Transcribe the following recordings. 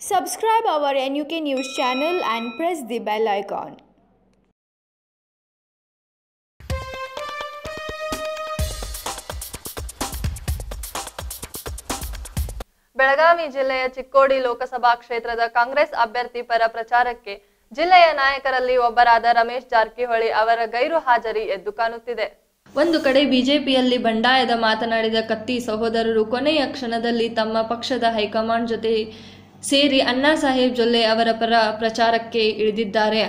Subscribe our NUK News channel and press the bell icon. Belagavi ಜಿಲ್ಲೆಯ ಚಿಕ್ಕೋಡಿ ಲೋಕಸಭಾ ಕ್ಷೇತ್ರದ ಕಾಂಗ್ರೆಸ್ ಅಭ್ಯರ್ಥಿ ಪರ ಪ್ರಚಾರಕ್ಕೆ ಜಿಲ್ಲೆಯ ನಾಯಕರಲ್ಲಿ ಒಬ್ಬರಾದ ರಮೇಶ್ ಜಾರಕಿಹೊಳಿ ಅವರ ಗೈರು ಹಾಜರಿ ಎದ್ದು ಕಾಣುತ್ತಿದೆ ಒಂದು ಕಡೆ ಬಿಜೆಪಿಯಲ್ಲಿ ಬಂಡಾಯದ ಮಾತನಾಡಿದ ಕತ್ತಿ ಸಹೋದರರು ಕೊನೆಯ ಕ್ಷಣದಲ್ಲಿ ತಮ್ಮ ಪಕ್ಷದ ಹೈಕಮಾಂಡ್ ಜೊತೆ ಸೇರಿ ಅಣ್ಣಾ ಸಾಹೇಬ್ ಜೊಲ್ಲೆ ಅವರ ಪರ ಪ್ರಚಾರಕ್ಕೆ ಇಳಿದಿದ್ದಾರೆ.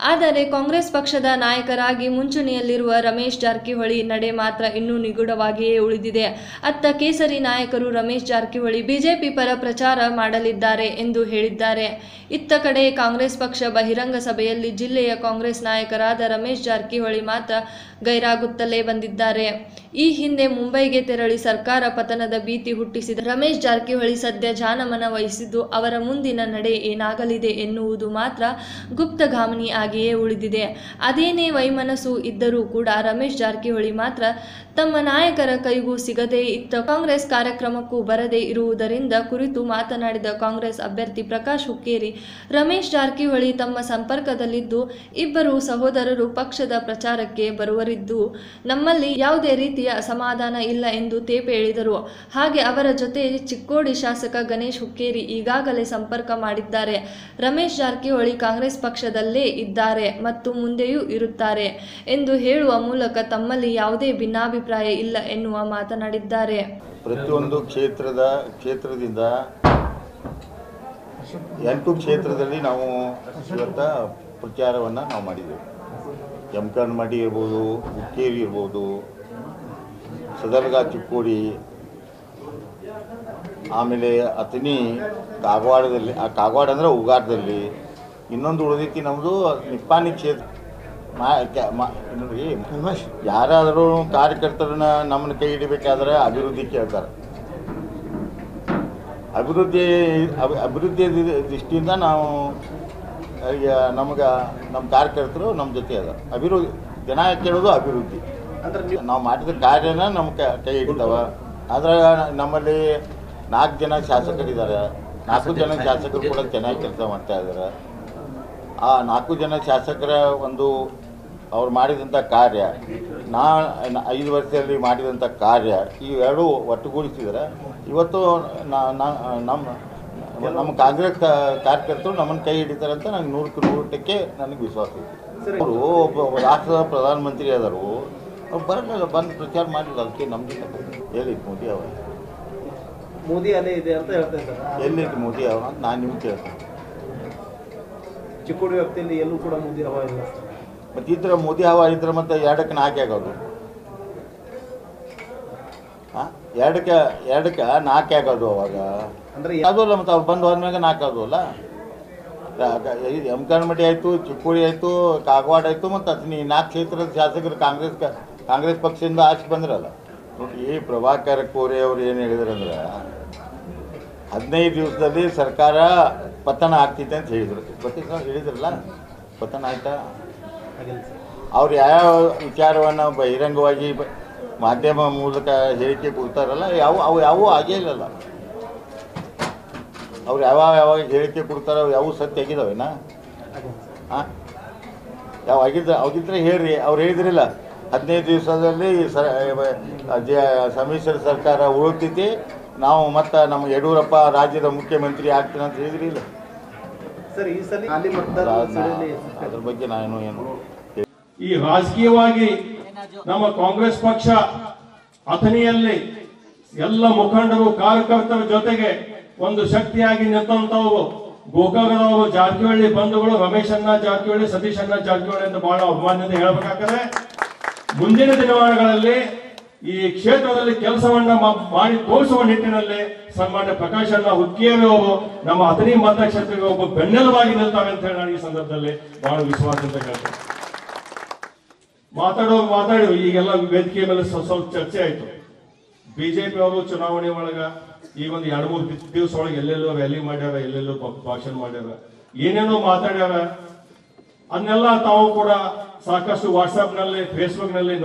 ಆದರೆ ಕಾಂಗ್ರೆಸ್ ಪಕ್ಷದ ನಾಯಕರಾಗಿ ಮುಂಚೂಣಿಯಲ್ಲಿರುವ ರಮೇಶ್ ಜಾರಕಿಹೊಳಿ ನಡೆ ಮಾತ್ರ ಇನ್ನೂ ನಿಗೂಢವಾಗಿಯೇ ಉಳಿದಿದೆ. ಅತ್ತ ಕೇಸರಿ ನಾಯಕರು ರಮೇಶ್ ಜಾರಕಿಹೊಳಿ ಬಿಜೆಪಿ ಪರ ಪ್ರಚಾರ ಮಾಡಲಿದ್ದಾರೆ ಎಂದು ಹೇಳಿದ್ದಾರೆ. ಇತ್ತ ಕಡೆ ಕಾಂಗ್ರೆಸ್ ಪಕ್ಷ ಬಹಿರಂಗ ಸಭೆಯಲ್ಲಿ ಜಿಲ್ಲೆಯ ಕಾಂಗ್ರೆಸ್ ನಾಯಕರಾದ ರಮೇಶ್ ಜಾರಕಿಹೊಳಿ ಮಾತ್ರ ಗೈರಾಗುತ್ತಲೇ ಬಂದಿದ್ದಾರೆ. ಈ ಹಿಂದೆ ಮುಂಬೈಗೆ ತೆರಳಿ ಸರ್ಕಾರ ಪತನದ ಭೀತಿ ಹುಟ್ಟಿಸಿದ ರಮೇಶ್ ಜಾರಕಿಹೊಳಿ ಸದ್ಯ ಜಾನಮನ ವಹಿಸಿದ್ದು ಅವರ ಮುಂದಿನ ನಡೆ ಏನಾಗಲಿದೆ ಎನ್ನುವುದು ಮಾತ್ರ ಗುಪ್ತಗಾಮಿನಿ ಆಗಿಯೇ ಉಳಿದಿದೆ. ಅದೇನೇ ವೈಮನಸ್ಸು ಇದ್ದರೂ ಕೂಡ ರಮೇಶ್ ಜಾರಕಿಹೊಳಿ ಮಾತ್ರ ತಮ್ಮ ನಾಯಕರ ಕೈಗೂ ಸಿಗದೇ ಇತ್ತ ಕಾಂಗ್ರೆಸ್ ಕಾರ್ಯಕ್ರಮಕ್ಕೂ ಬರದೇ ಇರುವುದರಿಂದ ಕುರಿತು ಮಾತನಾಡಿದ ಕಾಂಗ್ರೆಸ್ ಅಭ್ಯರ್ಥಿ ಪ್ರಕಾಶ್ ಹುಕ್ಕೇರಿ, ರಮೇಶ್ ಜಾರಕಿಹೊಳಿ ತಮ್ಮ ಸಂಪರ್ಕದಲ್ಲಿದ್ದು ಇಬ್ಬರು ಸಹೋದರರು ಪಕ್ಷದ ಪ್ರಚಾರಕ್ಕೆ ಬರುವರಿದ್ದು ನಮ್ಮಲ್ಲಿ ಯಾವುದೇ ರೀತಿಯ ಅಸಮಾಧಾನ ಇಲ್ಲ ಎಂದು ತೇಪೆ ಹೇಳಿದರು ಹಾಗೆ ಅವರ ಜೊತೆ ಚಿಕ್ಕೋಡಿ ಶಾಸಕ ಗಣೇಶ್ ಹುಕ್ಕೇರಿ ಈಗಾಗಲೇ ಸಂಪರ್ಕ ಮಾಡಿದ್ದಾರೆ. ರಮೇಶ್ ಜಾರಕಿಹೊಳಿ ಕಾಂಗ್ರೆಸ್ ಪಕ್ಷದಲ್ಲೇ ಇದ್ದಾರೆ ಮತ್ತು ಮುಂದೆಯೂ ಇರುತ್ತಾರೆ ಎಂದು ಹೇಳುವ ಮೂಲಕ ತಮ್ಮಲ್ಲಿ ಯಾವುದೇ ಭಿನ್ನಾಭಿಪ್ರಾಯ ಇಲ್ಲ ಎನ್ನುವ ಮಾತನಾಡಿದ್ದಾರೆ. ಪ್ರತಿಯೊಂದು ಕ್ಷೇತ್ರದ ಕ್ಷೇತ್ರದಿಂದ ಎಂಟು ಕ್ಷೇತ್ರದಲ್ಲಿ ನಾವು ಇವತ್ತ ಪ್ರಚಾರವನ್ನು ನಾವು ಮಾಡಿದ್ದೇವೆ. ಮಡಿ ಇರ್ಬೋದು ಹುಕ್ಕೇರಿ ಇರ್ಬೋದು, ಸದರ್ಗ ಚಿಕ್ಕೋಡಿ, ಆಮೇಲೆ ಅತನಿ ಕಾಗವಾಡದಲ್ಲಿ, ಆ ಕಾಗವಾಡ ಅಂದರೆ ಉಗಾರದಲ್ಲಿ ಇನ್ನೊಂದು ಉಳಿದೈತಿ ನಮ್ಮದು ನಿಪ್ಪಾನಿ ಕ್ಷೇತ್ರ. ಯಾರಾದರೂ ಕಾರ್ಯಕರ್ತರನ್ನ ನಮ್ಮನ್ನ ಕೈ ಹಿಡಿಬೇಕಾದ್ರೆ ಅಭಿವೃದ್ಧಿ ಕೇಳ್ತಾರೆ. ಅಭಿವೃದ್ಧಿ ಅಭಿವೃದ್ಧಿಯ ಅಭಿವೃದ್ಧಿ ದೃಷ್ಟಿಯಿಂದ ನಾವು, ಈಗ ನಮ್ಗೆ ನಮ್ಮ ಕಾರ್ಯಕರ್ತರು ನಮ್ಮ ಜೊತೆ ಅದ ಅಭಿವೃದ್ಧಿ ಜನ ಕೇಳೋದು ಅಭಿವೃದ್ಧಿ. ನಾವು ಮಾಡಿದ ಕಾರ್ಯನ ನಮ್ಮ ಕೈ ಹಿಡಿತಾವ. ಆದ್ರೆ ನಮ್ಮಲ್ಲಿ ನಾಲ್ಕು ಜನ ಶಾಸಕರಿದ್ದಾರೆ ನಾಲ್ಕು ಜನ ಶಾಸಕರು ಕೂಡ ಚೆನ್ನಾಗಿ ಕೆಲಸ ಮಾಡ್ತಾ ಇದ್ದಾರೆ ಆ ನಾಲ್ಕು ಜನ ಶಾಸಕರ ಒಂದು ಅವ್ರು ಮಾಡಿದಂಥ ಕಾರ್ಯ ನಾ ಐದು ವರ್ಷದಲ್ಲಿ ಮಾಡಿದಂಥ ಕಾರ್ಯ ಇವೆರಡೂ ಒಟ್ಟುಗೂಡಿಸಿದರೆ ಇವತ್ತು ನಮ್ಮ ನಮ್ಮ ಕಾಂಗ್ರೆಸ್ ಕಾರ್ಯಕರ್ತರು ನಮ್ಮನ್ನು ಕೈ ಹಿಡಿತಾರೆ ಅಂತ ನಂಗೆ ನೂರಕ್ಕೆ ನೂರಕ್ಕೆ ನನಗೆ ವಿಶ್ವಾಸ ಇದೆ. ಅವರು ಒಬ್ಬ ರಾಷ್ಟ್ರದ ಪ್ರಧಾನಮಂತ್ರಿ ಆದರು. ಅವ್ರು ಬರಲಿಲ್ಲ ಬಂದು ಪ್ರಚಾರ ಮಾಡಲಿಲ್ಲ ಅದಕ್ಕೆ ನಮಗೆ ಹೇಳಿದ್ದು ಮೋದಿ ಅವರು. ಮೋದಿ ಅಲೆ ಇದೆ ಅಂತ ಹೇಳ್ತಾ ಇದ್ದಾರೆ. ಮೋದಿ ಅವರು ಅಂತ ನಾನು ನಿಮ್ಗೆ ಕೇಳ್ತೇನೆ. ಚಿಕ್ಕೋಡಿ ವ್ಯಾಪ್ತಿಯಲ್ಲಿ ಎಲ್ಲೂ ಕೂಡ ಮೋದಿ ಹವಾ ಇಲ್ಲ. ಮತ್ತು ಥರ ಮೋದಿ ಹವಾ ಇದ್ರೆ ಮತ್ತೆ ಎರಡಕ್ಕೆ ನಾಲ್ಕು ಆಗೋದು? ಹಾಂ ಎರಡಕ್ಕೆ ಎರಡಕ್ಕೆ ನಾಲ್ಕು ಆಗೋದು ಅವಾಗ? ಅಂದ್ರೆ ಅಲ್ಲ ಮತ್ತು ಅವ್ರು ಬಂದು ಹೋದ್ಮೇಲೆ ನಾಲ್ಕು ಆಗೋಲ್ಲ ಎಮ್ಕನಮಟ್ಟಿ ಆಯಿತು ಚಿಕ್ಕೋಡಿ ಆಯಿತು ಕಾಗವಾಡ ಆಯಿತು ಮತ್ತು ಅತ್ನಿ ನಾಲ್ಕು ಕ್ಷೇತ್ರದ ಶಾಸಕರು ಕಾಂಗ್ರೆಸ್ ಕಾಂಗ್ರೆಸ್ ಪಕ್ಷದಿಂದ ಆಚೆ ಬಂದ್ರಲ್ಲ? ನೋಡಿ ಈ ಪ್ರಭಾಕರ್ ಕೋರೆ ಅವ್ರು ಏನು ಹೇಳಿದ್ರಂದ್ರೆ ಹದಿನೈದು ದಿವಸದಲ್ಲಿ ಸರ್ಕಾರ ಪತನ ಆಗ್ತೈತೆ ಅಂತ ಹೇಳಿದರು. ಸಲ ಹೇಳಿದ್ರಲ್ಲ? ಪತನ ಆಯ್ತಾ? ಅವ್ರು ಯಾವ ವಿಚಾರವನ್ನು ಬಹಿರಂಗವಾಗಿ ಮಾಧ್ಯಮ ಮೂಲಕ ಹೇಳಿಕೆ ಕೊಡ್ತಾರಲ್ಲ ಯಾವ ಅವು ಯಾವೂ ಆಗೇ ಇಲ್ಲಲ್ಲ. ಅವ್ರು ಯಾವಾಗ ಯಾವಾಗ ಹೇಳಿಕೆ ಕೊಡ್ತಾರೋ ಯಾವ ಸತ್ಯ ಆಗಿದಾವೇನಾ? ಹಾಂ ಯಾವ ಆಗಿದ್ದ ಅವಾಗಿದ್ರೆ ಹೇಳ್ರಿ. ಅವ್ರು ಹೇಳಿದ್ರಿಲ್ಲ ಹದಿನೈದು ದಿವಸದಲ್ಲಿ ಸಮ್ಮಿಶ್ರ ಸರ್ಕಾರ ಉಳಿತೈತಿ ನಾವು ಮತ್ತೆ ನಮ್ಮ ಯಡಿಯೂರಪ್ಪ ರಾಜ್ಯದ ಮುಖ್ಯಮಂತ್ರಿ ಆಗ್ತೀನಿ ಅಂತ ಹೇಳಿದ್ರಿ ಇಲ್ಲ ಸರ್ ಈ ಸಲ ಅದ್ರ ಬಗ್ಗೆ ನಾನು ಏನು ಈ ರಾಜಕೀಯವಾಗಿ ನಮ್ಮ ಕಾಂಗ್ರೆಸ್ ಪಕ್ಷ ಅಥಣಿಯಲ್ಲಿ ಎಲ್ಲ ಮುಖಂಡರು ಕಾರ್ಯಕರ್ತರ ಜೊತೆಗೆ ಒಂದು ಶಕ್ತಿಯಾಗಿ ನಿಂತವು ಗೋಕಾಕದವರು ಜಾರಕಿಹೊಳಿ ಬಂಧುಗಳು ರಮೇಶ್ ಅಣ್ಣ ಜಾರಕಿಹೊಳಿ ಸತೀಶ್ ಅಣ್ಣ ಜಾರಕಿಹೊಳಿ ಅಂತ ಬಹಳ ಅಭಿಮಾನದಿಂದ ಹೇಳ್ಬೇಕಾಗ್ತದೆ. ಮುಂದಿನ ದಿನಮಾನಗಳಲ್ಲಿ ಈ ಕ್ಷೇತ್ರದಲ್ಲಿ ಕೆಲಸವನ್ನ ಮಾಡಿ ತೋರಿಸುವ ನಿಟ್ಟಿನಲ್ಲಿ ಸನ್ಮಾನ್ಯ ಪ್ರಕಾಶ್ ಅಣ್ಣ ಹುಕ್ಕೇರಿ ಅವರು ನಮ್ಮ ಅಥಣಿ ಮತಕ್ಷೇತ್ರಕ್ಕೆ ಒಬ್ಬ ಬೆನ್ನೆಲುಬಾಗಿ ನಿಲ್ತಾವೆ ಅಂತ ಹೇಳಿ ನಾನು ಈ ಸಂದರ್ಭದಲ್ಲಿ ಬಹಳ ವಿಶ್ವಾಸ ಅಂತ ಹೇಳ್ತೇನೆ. ಮಾತಾಡೋ, ಮಾತಾಡಿ, ಈಗೆಲ್ಲ ವೇದಿಕೆ ಮೇಲೆ ಸ್ವಲ್ಪ ಚರ್ಚೆ ಆಯ್ತು. ಬಿಜೆಪಿ ಅವರು ಚುನಾವಣೆ ಒಳಗ ಈ ಒಂದು ಎರಡು ಮೂರು ದಿವಸ ಒಳಗೆ ಎಲ್ಲೆಲ್ಲೋ ರ್ಯಾಲಿ ಮಾಡ್ಯಾರ, ಎಲ್ಲೆಲ್ಲೋ ಭಾಷಣ ಮಾಡ್ಯಾರ. ಏನೇನೋ ಮಾತಾಡ್ಯಾರ. ಅದನ್ನೆಲ್ಲ ತಾವು ಕೂಡ ಸಾಕಷ್ಟು ವಾಟ್ಸ್ಆಪ್ನಲ್ಲಿ ಫೇಸ್ಬುಕ್ನಲ್ಲಿ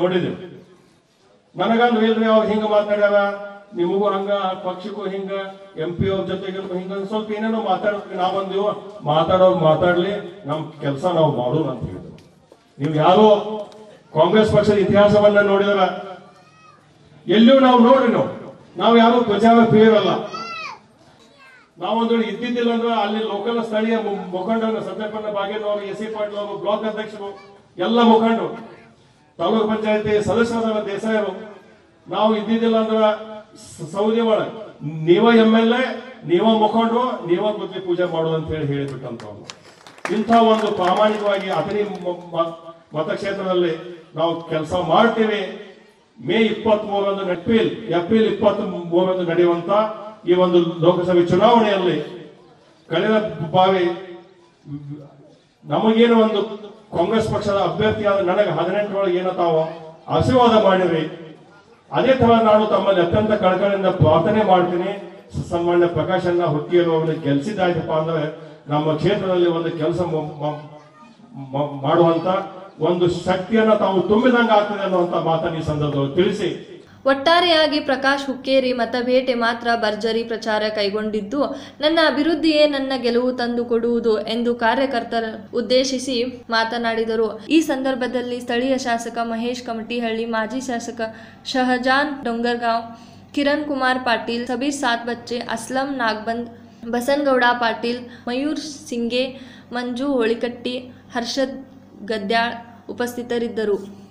ನನಗಂದ್ರೆ ಇಲ್ರಿ, ಅವ್ರು ಹಿಂಗ ಮಾತಾಡ್ಯಾರ, ನಿಮಗೂ ಹಂಗ, ಪಕ್ಷಕ್ಕೂ ಹಿಂಗ ಎಂ ಪಿ ಅವ್ರ ಜೊತೆಗೆ ಹಿಂಗ ಸ್ವಲ್ಪ ಏನೇನೋ ಮಾತಾಡ್ತೀವಿ ನಾವ್ ಬಂದಿವ ಮಾತಾಡೋರು ಮಾತಾಡ್ಲಿ, ನಮ್ ಕೆಲಸ ನಾವು ಮಾಡೋಣ ಅಂತ ಹೇಳಿದ್ರು. ನೀವು ಯಾರೋ ಕಾಂಗ್ರೆಸ್ ಪಕ್ಷದ ಇತಿಹಾಸವನ್ನ ನೋಡಿದ್ರ, ಎಲ್ಲಿಯೂ ನಾವು ನೋಡ್ರಿ ನಾವು. ನಾವು ಯಾರು ಪ್ರಜಾವ ಪ್ರಿಯರಲ್ಲ ನಾವೊಂದು ಇದ್ದಿದ್ದಿಲ್ಲ ಅಂದ್ರೆ ಅಲ್ಲಿ ಲೋಕಲ್ ಸ್ಥಳೀಯ ಮುಖಂಡರು ಸತ್ಯಪಣ್ಣ ಬಾಗೇನವರು, ಎಸ್ ಸಿ ಪಾಟೀಲ್ ಅವರು, ಬ್ಲಾಕ್ ಅಧ್ಯಕ್ಷರು, ಎಲ್ಲ ಮುಖಂಡರು, ತಾಲೂಕು ಪಂಚಾಯತಿ ಸದಸ್ಯರಾದ ದೇಸಾಯರು ನಾವು ಇದ್ದಿದ್ದಿಲ್ಲ ಅಂದ್ರ ಸೌದಿ ಒಳಗೆ. ನೀವ ಎಂ ಎಲ್ ಎ, ನೀವ ಮುಖಂಡರು, ನೀವ ಬುದ್ಧಿ ಪೂಜೆ ಮಾಡು ಅಂತ ಹೇಳಿ ಹೇಳಿಬಿಟ್ಟಂತ ಇಂಥ ಒಂದು ಪ್ರಾಮಾಣಿಕವಾಗಿ ಅತನಿ ಮತಕ್ಷೇತ್ರದಲ್ಲಿ ನಾವು ಕೆಲಸ ಮಾಡ್ತೀವಿ. ಮೇ ಇಪ್ಪತ್ತ್ ಮೂರರಂದು ಏಪ್ರಿಲ್ ಏಪ್ರಿಲ್ ಇಪ್ಪತ್ತ್ ಮೂರರಂದು ನಡೆಯುವಂತ ಈ ಒಂದು ಲೋಕಸಭೆ ಚುನಾವಣೆಯಲ್ಲಿ ಕಳೆದ ಬಾವಿ ನಮಗೇನು ಒಂದು ಕಾಂಗ್ರೆಸ್ ಪಕ್ಷದ ಅಭ್ಯರ್ಥಿಯಾದ ನನಗೆ ಹದಿನೆಂಟರೊಳಗೆ ಏನೋ ತಾವು ಆಶೀರ್ವಾದ ಮಾಡಿರಿ. ಅದೇ ತರ ನಾನು ತಮ್ಮಲ್ಲಿ ಅತ್ಯಂತ ಕಳಕಳಿಯಿಂದ ಪ್ರಾರ್ಥನೆ ಮಾಡ್ತೀನಿ. ಸನ್ಮಾನ್ಯ ಅನ್ನ ಹುಟ್ಟಿಯಲ್ಲಿ ಅವನ್ನ ಗೆಲ್ಸಿದ್ದಾಯ್ತಪ್ಪ ಅಂದ್ರೆ ನಮ್ಮ ಕ್ಷೇತ್ರದಲ್ಲಿ ಒಂದು ಕೆಲಸ ಮಾಡುವಂತ ಒಂದು ಶಕ್ತಿಯನ್ನ ತಾವು ತುಂಬಿದಂಗ ಆಗ್ತದೆ ಅನ್ನುವಂತ ಮಾತನ್ನ ಈ ಸಂದರ್ಭದಲ್ಲಿ ತಿಳಿಸಿ. ಒಟ್ಟಾರೆಯಾಗಿ ಪ್ರಕಾಶ್ ಹುಕ್ಕೇರಿ ಮತಭೇಟೆ ಮಾತ್ರ ಭರ್ಜರಿ ಪ್ರಚಾರ ಕೈಗೊಂಡಿದ್ದು, ನನ್ನ ಅಭಿವೃದ್ಧಿಯೇ ನನ್ನ ಗೆಲುವು ತಂದು ಕೊಡುವುದು ಎಂದು ಕಾರ್ಯಕರ್ತರ ಉದ್ದೇಶಿಸಿ ಮಾತನಾಡಿದರು. ಈ ಸಂದರ್ಭದಲ್ಲಿ ಸ್ಥಳೀಯ ಶಾಸಕ ಮಹೇಶ್ ಕಮಟಿಹಳ್ಳಿ, ಮಾಜಿ ಶಾಸಕ ಶಹಜಾನ್ ಡೊಂಗರ್ಗಾಂವ್, ಕಿರಣ್ ಕುಮಾರ್ ಪಾಟೀಲ್, ಸಬೀರ್ ಸಾತ್ ಬಚ್ಚೆ, ಅಸ್ಲಂ ನಾಗ್ಬಂದ್, ಬಸನಗೌಡ ಪಾಟೀಲ್, ಮಯೂರ್ ಸಿಂಗೆ, ಮಂಜು ಹೋಳಿಕಟ್ಟಿ, ಹರ್ಷದ್ ಗದ್ಯಾಳ್ ಉಪಸ್ಥಿತರಿದ್ದರು.